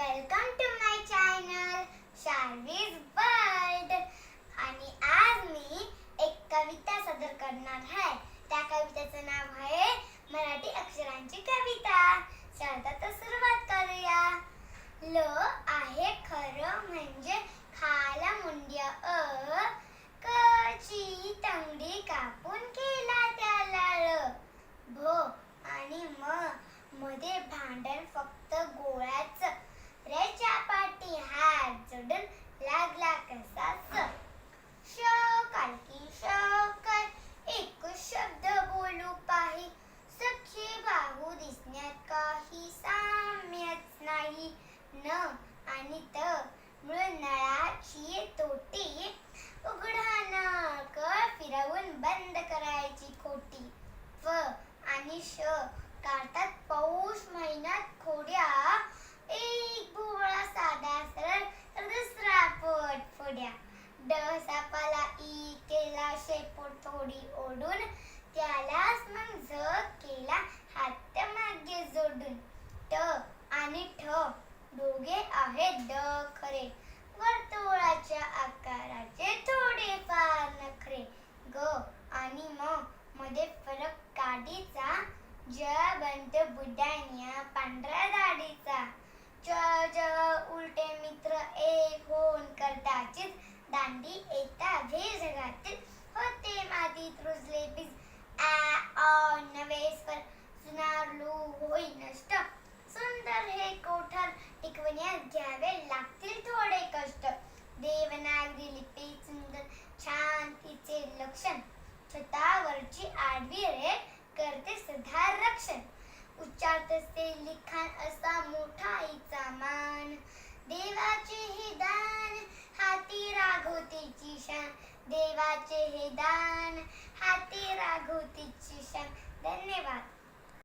Welcome to my channel Sharvi's world आणि आज मी एक कविता सादर करणार आहे. त्या कवितेचं नाव आहे मराठी अक्षरांची कविता. चला तर सुरुवात करूया. ल आहे खरं म्हणजे खाला मुंड्या अ. आणि त मिळून नळाची तोटी उघडा कळ फिरवून बंद करायची खोटी. व आणि श काढतात पौष महिन्यात खोड्या. एक भोळा साधा सरळ तर दुसरा पट फोड्या. ड सापाला ई केला शेपूट थोडी ओढून ड खरे. वर्तुळाच्या आकाराचे थोडे फार नखरे. ग आणि म मध्ये फरक काडीचा. ज बंत बुड्डाण्या पांढऱ्या दाढीचा. च ज उलटे मित्र एक होऊन करताचीच. दांडी येता भेज घातील होते मातीत सदा उच्चारत असते लिखाण असा मोठा आईचा मान. देवाचे हे दान हाती राघवतेची शान. देवाचे हे दान हाती राघवतेची शान. धन्यवाद.